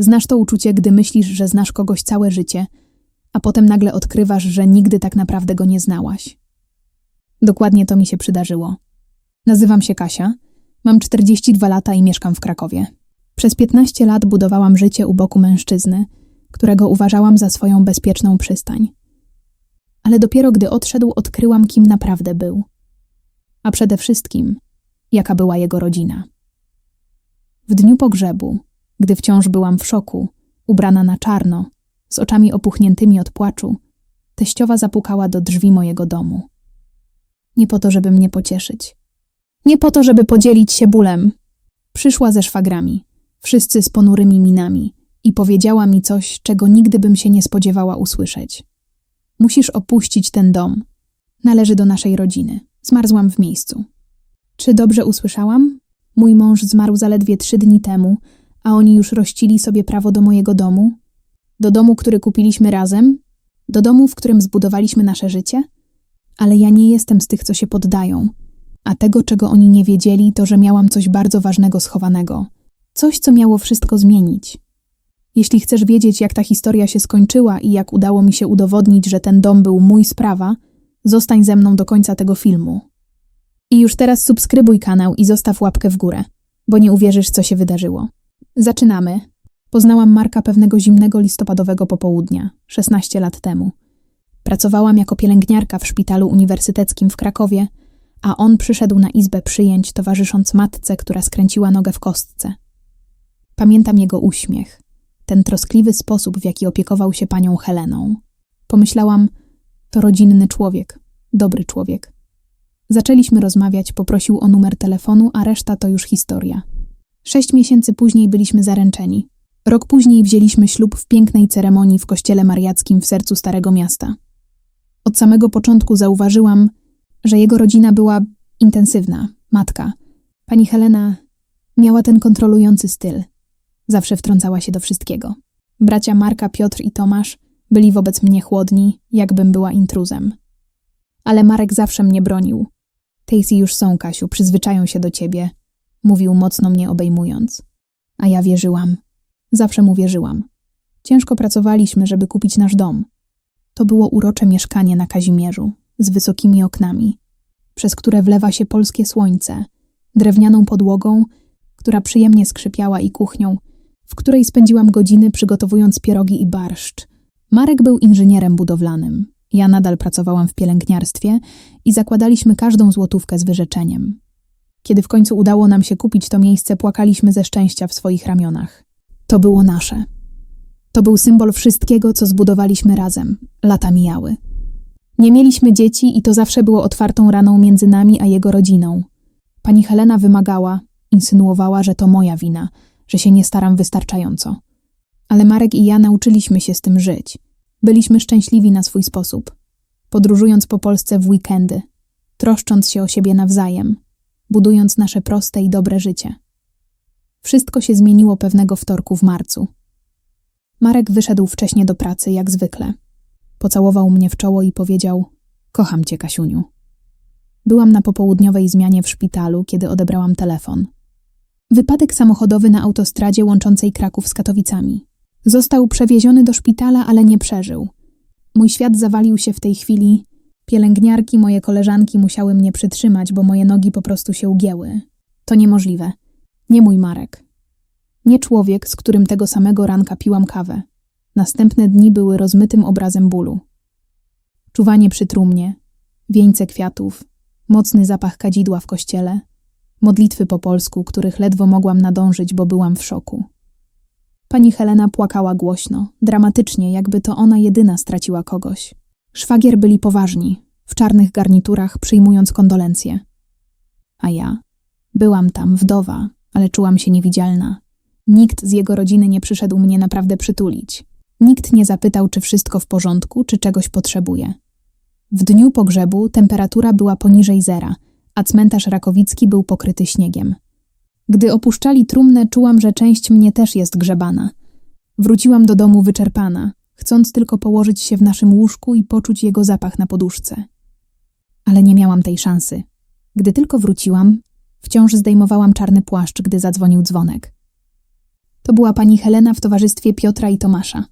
Znasz to uczucie, gdy myślisz, że znasz kogoś całe życie, a potem nagle odkrywasz, że nigdy tak naprawdę go nie znałaś. Dokładnie to mi się przydarzyło. Nazywam się Kasia, mam 42 lata i mieszkam w Krakowie. Przez 15 lat budowałam życie u boku mężczyzny, którego uważałam za swoją bezpieczną przystań. Ale dopiero gdy odszedł, odkryłam, kim naprawdę był. A przede wszystkim, jaka była jego rodzina. W dniu pogrzebu, gdy wciąż byłam w szoku, ubrana na czarno, z oczami opuchniętymi od płaczu, teściowa zapukała do drzwi mojego domu. Nie po to, żeby mnie pocieszyć. Nie po to, żeby podzielić się bólem. Przyszła ze szwagrami, wszyscy z ponurymi minami, i powiedziała mi coś, czego nigdy bym się nie spodziewała usłyszeć. Musisz opuścić ten dom. Należy do naszej rodziny. Zmarzłam w miejscu. Czy dobrze usłyszałam? Mój mąż zmarł zaledwie trzy dni temu, a oni już rościli sobie prawo do mojego domu? Do domu, który kupiliśmy razem? Do domu, w którym zbudowaliśmy nasze życie? Ale ja nie jestem z tych, co się poddają. A tego, czego oni nie wiedzieli, to, że miałam coś bardzo ważnego schowanego. Coś, co miało wszystko zmienić. Jeśli chcesz wiedzieć, jak ta historia się skończyła i jak udało mi się udowodnić, że ten dom był mój sprawa, zostań ze mną do końca tego filmu. I już teraz subskrybuj kanał i zostaw łapkę w górę, bo nie uwierzysz, co się wydarzyło. Zaczynamy. Poznałam Marka pewnego zimnego listopadowego popołudnia, 16 lat temu. Pracowałam jako pielęgniarka w szpitalu uniwersyteckim w Krakowie, a on przyszedł na izbę przyjęć, towarzysząc matce, która skręciła nogę w kostce. Pamiętam jego uśmiech, ten troskliwy sposób, w jaki opiekował się panią Heleną. Pomyślałam, to rodzinny człowiek, dobry człowiek. Zaczęliśmy rozmawiać, poprosił o numer telefonu, a reszta to już historia. Sześć miesięcy później byliśmy zaręczeni. Rok później wzięliśmy ślub w pięknej ceremonii w kościele mariackim w sercu Starego Miasta. Od samego początku zauważyłam, że jego rodzina była intensywna, matka. Pani Helena miała ten kontrolujący styl. Zawsze wtrącała się do wszystkiego. Bracia Marka, Piotr i Tomasz byli wobec mnie chłodni, jakbym była intruzem. Ale Marek zawsze mnie bronił. Tejsi już są, Kasiu, przyzwyczają się do ciebie, mówił mocno mnie obejmując. A ja wierzyłam. Zawsze mu wierzyłam. Ciężko pracowaliśmy, żeby kupić nasz dom. To było urocze mieszkanie na Kazimierzu, z wysokimi oknami, przez które wlewa się polskie słońce, drewnianą podłogą, która przyjemnie skrzypiała i kuchnią, w której spędziłam godziny przygotowując pierogi i barszcz. Marek był inżynierem budowlanym. Ja nadal pracowałam w pielęgniarstwie i zakładaliśmy każdą złotówkę z wyrzeczeniem. Kiedy w końcu udało nam się kupić to miejsce, płakaliśmy ze szczęścia w swoich ramionach. To było nasze. To był symbol wszystkiego, co zbudowaliśmy razem. Lata mijały. Nie mieliśmy dzieci i to zawsze było otwartą raną między nami a jego rodziną. Pani Helena wymagała, insynuowała, że to moja wina, że się nie staram wystarczająco. Ale Marek i ja nauczyliśmy się z tym żyć. Byliśmy szczęśliwi na swój sposób. Podróżując po Polsce w weekendy, troszcząc się o siebie nawzajem, budując nasze proste i dobre życie. Wszystko się zmieniło pewnego wtorku w marcu. Marek wyszedł wcześnie do pracy, jak zwykle. Pocałował mnie w czoło i powiedział: Kocham cię, Kasiuniu. Byłam na popołudniowej zmianie w szpitalu, kiedy odebrałam telefon. Wypadek samochodowy na autostradzie łączącej Kraków z Katowicami. Został przewieziony do szpitala, ale nie przeżył. Mój świat zawalił się w tej chwili. Pielęgniarki, moje koleżanki musiały mnie przytrzymać, bo moje nogi po prostu się ugięły. To niemożliwe. Nie mój Marek. Nie człowiek, z którym tego samego ranka piłam kawę. Następne dni były rozmytym obrazem bólu. Czuwanie przy trumnie, wieńce kwiatów, mocny zapach kadzidła w kościele, modlitwy po polsku, których ledwo mogłam nadążyć, bo byłam w szoku. Pani Helena płakała głośno, dramatycznie, jakby to ona jedyna straciła kogoś. Szwagier byli poważni, w czarnych garniturach, przyjmując kondolencje. A ja? Byłam tam, wdowa, ale czułam się niewidzialna. Nikt z jego rodziny nie przyszedł mnie naprawdę przytulić. Nikt nie zapytał, czy wszystko w porządku, czy czegoś potrzebuje. W dniu pogrzebu temperatura była poniżej zera, a cmentarz rakowicki był pokryty śniegiem. Gdy opuszczali trumnę, czułam, że część mnie też jest grzebana. Wróciłam do domu wyczerpana, chcąc tylko położyć się w naszym łóżku i poczuć jego zapach na poduszce. Ale nie miałam tej szansy. Gdy tylko wróciłam, wciąż zdejmowałam czarny płaszcz, gdy zadzwonił dzwonek. To była pani Helena w towarzystwie Piotra i Tomasza.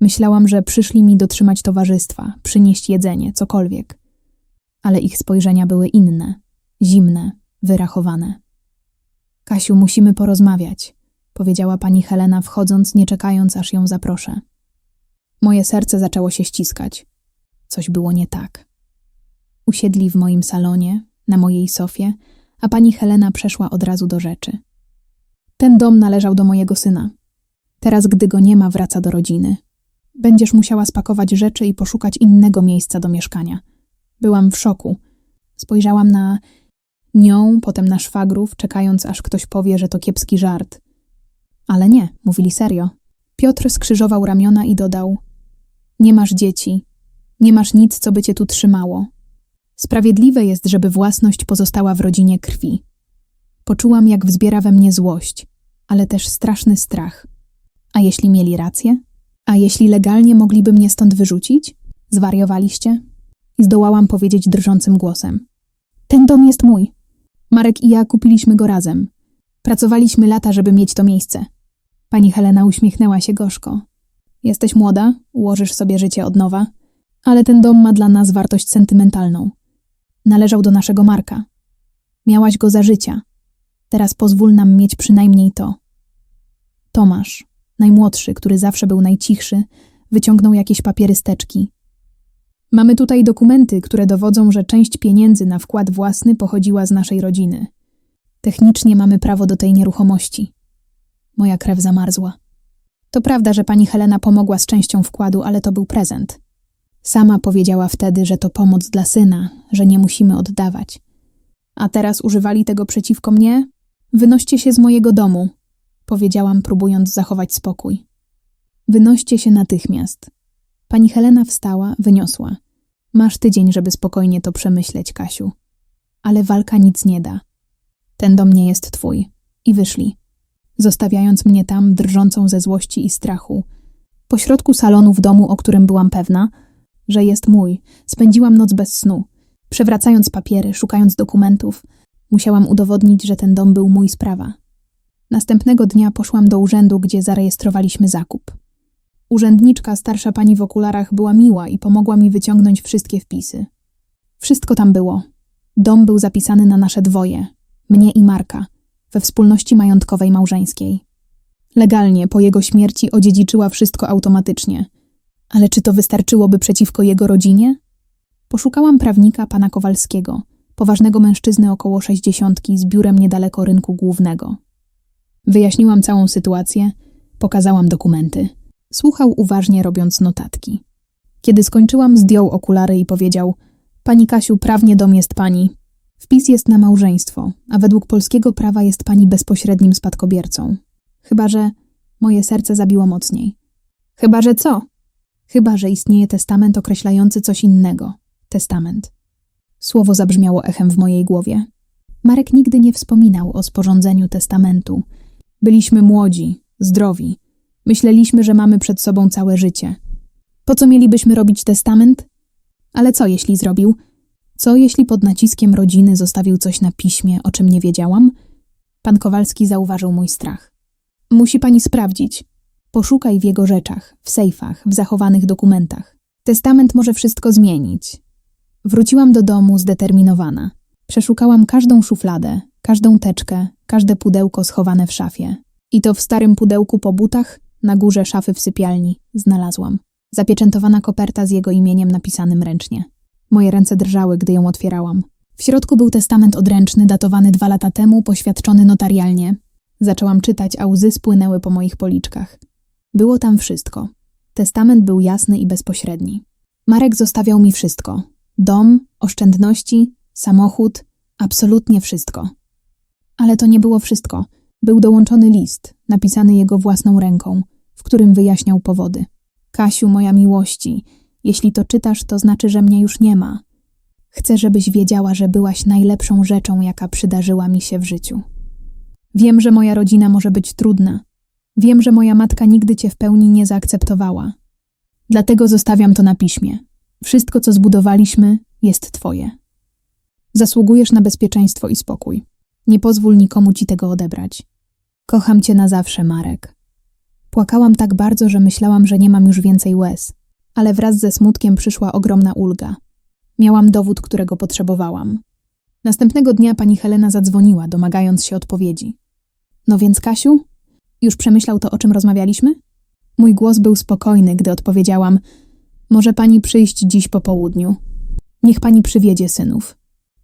Myślałam, że przyszli mi dotrzymać towarzystwa, przynieść jedzenie, cokolwiek. Ale ich spojrzenia były inne, zimne, wyrachowane. Kasiu, musimy porozmawiać, powiedziała pani Helena, wchodząc, nie czekając, aż ją zaproszę. Moje serce zaczęło się ściskać. Coś było nie tak. Usiedli w moim salonie, na mojej sofie, a pani Helena przeszła od razu do rzeczy. Ten dom należał do mojego syna. Teraz, gdy go nie ma, wraca do rodziny. Będziesz musiała spakować rzeczy i poszukać innego miejsca do mieszkania. Byłam w szoku. Spojrzałam na nią, potem na szwagrów, czekając, aż ktoś powie, że to kiepski żart. Ale nie, mówili serio. Piotr skrzyżował ramiona i dodał: Nie masz dzieci, nie masz nic, co by cię tu trzymało. Sprawiedliwe jest, żeby własność pozostała w rodzinie krwi. Poczułam, jak wzbiera we mnie złość, ale też straszny strach. A jeśli mieli rację? A jeśli legalnie mogliby mnie stąd wyrzucić? Zwariowaliście? I zdołałam powiedzieć drżącym głosem. Ten dom jest mój. Marek i ja kupiliśmy go razem. Pracowaliśmy lata, żeby mieć to miejsce. Pani Helena uśmiechnęła się gorzko. Jesteś młoda, ułożysz sobie życie od nowa, ale ten dom ma dla nas wartość sentymentalną. Należał do naszego Marka. Miałaś go za życia. Teraz pozwól nam mieć przynajmniej to. Tomasz, najmłodszy, który zawsze był najcichszy, wyciągnął jakieś papiery steczki. Mamy tutaj dokumenty, które dowodzą, że część pieniędzy na wkład własny pochodziła z naszej rodziny. Technicznie mamy prawo do tej nieruchomości. Moja krew zamarzła. To prawda, że pani Helena pomogła z częścią wkładu, ale to był prezent. Sama powiedziała wtedy, że to pomoc dla syna, że nie musimy oddawać. A teraz używali tego przeciwko mnie? Wynoście się z mojego domu, powiedziałam, próbując zachować spokój. Wynoście się natychmiast. Pani Helena wstała, wyniosła. Masz tydzień, żeby spokojnie to przemyśleć, Kasiu. Ale walka nic nie da. Ten dom nie jest twój. I wyszli. Zostawiając mnie tam, drżącą ze złości i strachu. Pośrodku salonu w domu, o którym byłam pewna, że jest mój, spędziłam noc bez snu. Przewracając papiery, szukając dokumentów, musiałam udowodnić, że ten dom był mój sprawa. Następnego dnia poszłam do urzędu, gdzie zarejestrowaliśmy zakup. Urzędniczka, starsza pani w okularach, była miła i pomogła mi wyciągnąć wszystkie wpisy. Wszystko tam było. Dom był zapisany na nasze dwoje, mnie i Marka, we wspólności majątkowej małżeńskiej. Legalnie po jego śmierci odziedziczyła wszystko automatycznie. Ale czy to wystarczyłoby przeciwko jego rodzinie? Poszukałam prawnika pana Kowalskiego, poważnego mężczyzny około sześćdziesiątki z biurem niedaleko rynku głównego. Wyjaśniłam całą sytuację, pokazałam dokumenty. Słuchał uważnie, robiąc notatki. Kiedy skończyłam, zdjął okulary i powiedział: Pani Kasiu, prawnie dom jest pani. Wpis jest na małżeństwo, a według polskiego prawa jest pani bezpośrednim spadkobiercą. Chyba, że moje serce zabiło mocniej. Chyba, że co? Chyba, że istnieje testament określający coś innego. Testament. Słowo zabrzmiało echem w mojej głowie. Marek nigdy nie wspominał o sporządzeniu testamentu. Byliśmy młodzi, zdrowi. Myśleliśmy, że mamy przed sobą całe życie. Po co mielibyśmy robić testament? Ale co jeśli zrobił? Co jeśli pod naciskiem rodziny zostawił coś na piśmie, o czym nie wiedziałam? Pan Kowalski zauważył mój strach. Musi pani sprawdzić. Poszukaj w jego rzeczach, w sejfach, w zachowanych dokumentach. Testament może wszystko zmienić. Wróciłam do domu zdeterminowana. Przeszukałam każdą szufladę, każdą teczkę, każde pudełko schowane w szafie. I to w starym pudełku po butach, na górze szafy w sypialni, znalazłam. Zapieczętowana koperta z jego imieniem napisanym ręcznie. Moje ręce drżały, gdy ją otwierałam. W środku był testament odręczny, datowany dwa lata temu, poświadczony notarialnie. Zaczęłam czytać, a łzy spłynęły po moich policzkach. Było tam wszystko. Testament był jasny i bezpośredni. Marek zostawiał mi wszystko. Dom, oszczędności, samochód, absolutnie wszystko. Ale to nie było wszystko. Był dołączony list, napisany jego własną ręką, w którym wyjaśniał powody. Kasiu, moja miłości, jeśli to czytasz, to znaczy, że mnie już nie ma. Chcę, żebyś wiedziała, że byłaś najlepszą rzeczą, jaka przydarzyła mi się w życiu. Wiem, że moja rodzina może być trudna. Wiem, że moja matka nigdy cię w pełni nie zaakceptowała. Dlatego zostawiam to na piśmie. Wszystko, co zbudowaliśmy, jest twoje. Zasługujesz na bezpieczeństwo i spokój. Nie pozwól nikomu ci tego odebrać. Kocham cię na zawsze, Marek. Płakałam tak bardzo, że myślałam, że nie mam już więcej łez, ale wraz ze smutkiem przyszła ogromna ulga. Miałam dowód, którego potrzebowałam. Następnego dnia pani Helena zadzwoniła, domagając się odpowiedzi. No więc, Kasiu, już przemyślał to, o czym rozmawialiśmy? Mój głos był spokojny, gdy odpowiedziałam: Może pani przyjść dziś po południu. Niech pani przywiedzie synów.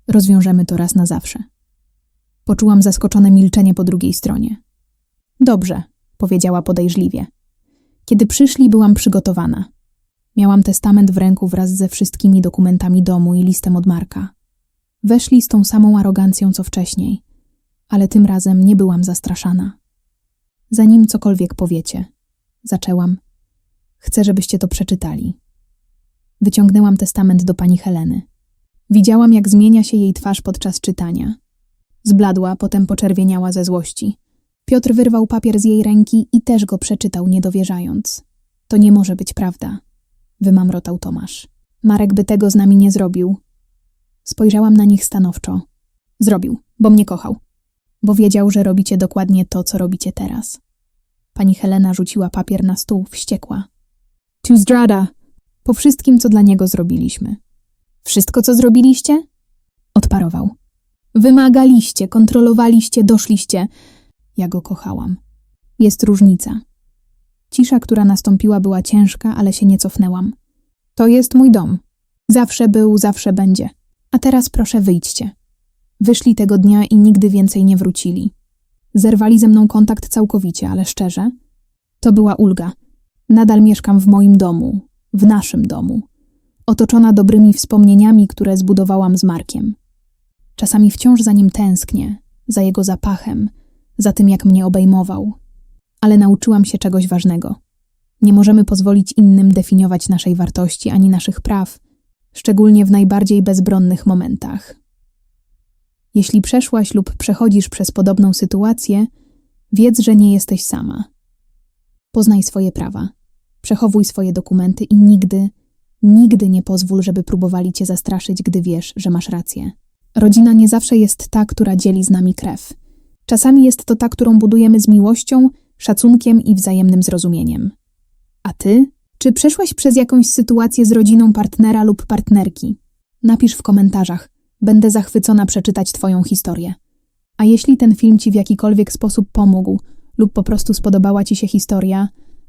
Rozwiążemy to raz na zawsze. Poczułam zaskoczone milczenie po drugiej stronie. Dobrze, powiedziała podejrzliwie. Kiedy przyszli, byłam przygotowana. Miałam testament w ręku wraz ze wszystkimi dokumentami domu i listem od Marka. Weszli z tą samą arogancją co wcześniej, ale tym razem nie byłam zastraszana. Zanim cokolwiek powiecie, zaczęłam. Chcę, żebyście to przeczytali. Wyciągnęłam testament do pani Heleny. Widziałam, jak zmienia się jej twarz podczas czytania. Zbladła, potem poczerwieniała ze złości. Piotr wyrwał papier z jej ręki i też go przeczytał, niedowierzając. To nie może być prawda, wymamrotał Tomasz. Marek by tego z nami nie zrobił. Spojrzałam na nich stanowczo. Zrobił, bo mnie kochał. Bo wiedział, że robicie dokładnie to, co robicie teraz. Pani Helena rzuciła papier na stół, wściekła. Tu zdrada! Po wszystkim, co dla niego zrobiliśmy. Wszystko, co zrobiliście? Odparował. Wymagaliście, kontrolowaliście, doszliście. Ja go kochałam. Jest różnica. Cisza, która nastąpiła, była ciężka, ale się nie cofnęłam. To jest mój dom. Zawsze był, zawsze będzie. A teraz proszę wyjdźcie. Wyszli tego dnia i nigdy więcej nie wrócili. Zerwali ze mną kontakt całkowicie, ale szczerze, to była ulga. Nadal mieszkam w moim domu, w naszym domu, otoczona dobrymi wspomnieniami, które zbudowałam z Markiem. Czasami wciąż za nim tęsknię, za jego zapachem, za tym, jak mnie obejmował. Ale nauczyłam się czegoś ważnego. Nie możemy pozwolić innym definiować naszej wartości ani naszych praw, szczególnie w najbardziej bezbronnych momentach. Jeśli przeszłaś lub przechodzisz przez podobną sytuację, wiedz, że nie jesteś sama. Poznaj swoje prawa, przechowuj swoje dokumenty i nigdy, nigdy nie pozwól, żeby próbowali cię zastraszyć, gdy wiesz, że masz rację. Rodzina nie zawsze jest ta, która dzieli z nami krew. Czasami jest to ta, którą budujemy z miłością, szacunkiem i wzajemnym zrozumieniem. A ty? Czy przeszłaś przez jakąś sytuację z rodziną partnera lub partnerki? Napisz w komentarzach. Będę zachwycona przeczytać Twoją historię. A jeśli ten film Ci w jakikolwiek sposób pomógł lub po prostu spodobała Ci się historia,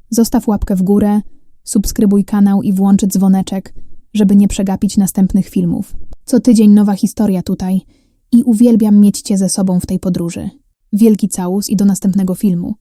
zostaw łapkę w górę, subskrybuj kanał i włącz dzwoneczek, żeby nie przegapić następnych filmów. Co tydzień nowa historia tutaj i uwielbiam mieć Cię ze sobą w tej podróży. Wielki całus i do następnego filmu.